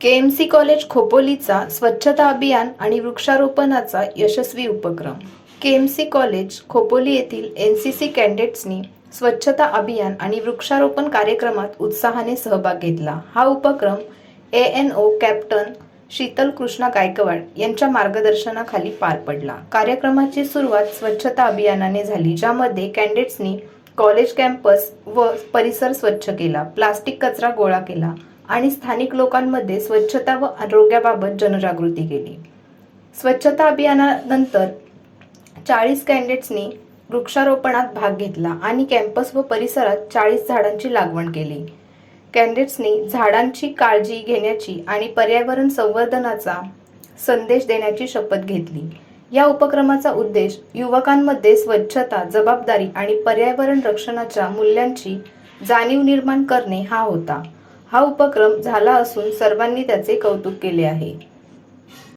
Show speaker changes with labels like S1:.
S1: KMC college खोपोलीचा स्वच्छता अभियान आणि वृक्षारोपणाचा यशस्वी उपक्रम. केएमसी कॉलेज खोपोली येथील एन सी सी कॅडेट्सनी स्वच्छता अभियान आणि वृक्षारोपण कार्यक्रमात उत्साहाने सहभाग घेतला. हा उपक्रम A N O captain Sheetal Krishna Gaikwad यांच्या मार्गदर्शनाखाली पार पडला. कार्यक्रमाची सुरुवात स्वच्छता अभियानाने झाली ज्यामध्ये कॅडेट्सनी कॉलेज कॅम्पस व परिसर स्वच्छ केला प्लास्टिक कचरा गोळा केला आणि स्थानिक लोकांमध्ये स्वच्छता व आरोग्याबाबत जनजागृती केली. स्वच्छता अभियानानंतर चाळीस कॅन्डिडेट्सनी वृक्षारोपणात भाग घेतला आणि कॅम्पस व परिसरात चाळीस झाडांची लागवण केली. कॅन्डिडेट्सनी झाडांची काळजी घेण्याची आणि पर्यावरण संवर्धनाचा संदेश देण्याची शपथ घेतली. या उपक्रमाचा उद्देश युवकांमध्ये स्वच्छता जबाबदारी आणि पर्यावरण रक्षणाच्या मूल्यांची जाणीव निर्माण करणे हा होता. हा उपक्रम झाला असून सर्वांनी त्याचे कौतुक केले आहे.